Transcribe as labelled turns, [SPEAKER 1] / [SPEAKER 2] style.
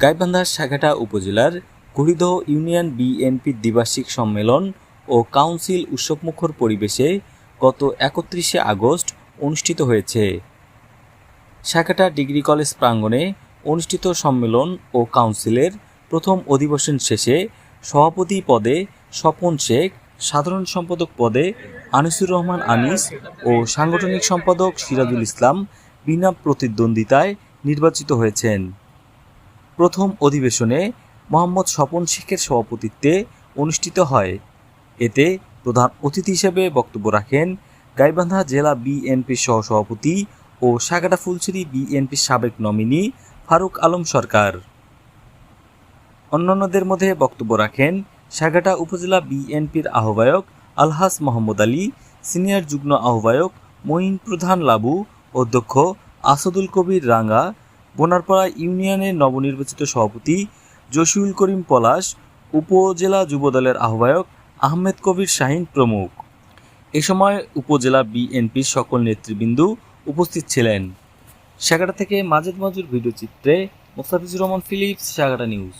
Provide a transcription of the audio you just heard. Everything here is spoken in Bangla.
[SPEAKER 1] গাইবান্ধার সাঘাটা উপজেলার গড়িদহ ইউনিয়ন বিএনপির দ্বিবার্ষিক সম্মেলন ও কাউন্সিল উৎসবমুখর পরিবেশে গত একত্রিশে আগস্ট অনুষ্ঠিত হয়েছে। সাঘাটা ডিগ্রি কলেজ প্রাঙ্গণে অনুষ্ঠিত সম্মেলন ও কাউন্সিলের প্রথম অধিবেশন শেষে সভাপতি পদে স্বপন শেখ, সাধারণ সম্পাদক পদে আনিসুর রহমান আনিস ও সাংগঠনিক সম্পাদক সিরাজুল ইসলাম বিনা প্রতিদ্বন্দ্বিতায় নির্বাচিত হয়েছেন। প্রথম অধিবেশনে মোহাম্মদ স্বপন শেখের সভাপতিত্বে অনুষ্ঠিত হয়। এতে প্রধান অতিথি হিসেবে বক্তব্য রাখেন গাইবান্ধা জেলা বিএনপির সহসভাপতি ও সাগাটা ফুলছড়ি বিএনপির সাবেক নমিনি ফারুক আলম সরকার। অন্যান্যদের মধ্যে বক্তব্য রাখেন সাগাটা উপজেলা বিএনপির আহ্বায়ক আলহাস মোহাম্মদ আলী, সিনিয়র যুগ্ম আহ্বায়ক মঈন প্রধান লাবু, অধ্যক্ষ আসাদুল কবির রাঙ্গা, বোনারপাড়া ইউনিয়নের নবনির্বাচিত সভাপতি জসিউল করিম পলাশ, উপজেলা যুবদলের আহ্বায়ক আহমেদ কবির শাহিন প্রমুখ। এ সময় উপজেলা বিএনপির সকল নেতৃবৃন্দ উপস্থিত ছিলেন। সাগাটা থেকে মাজেদ মজুর ভিডিও চিত্রে মোস্তাফিজুর রহমান ফিলিপস, সাগাটা নিউজ।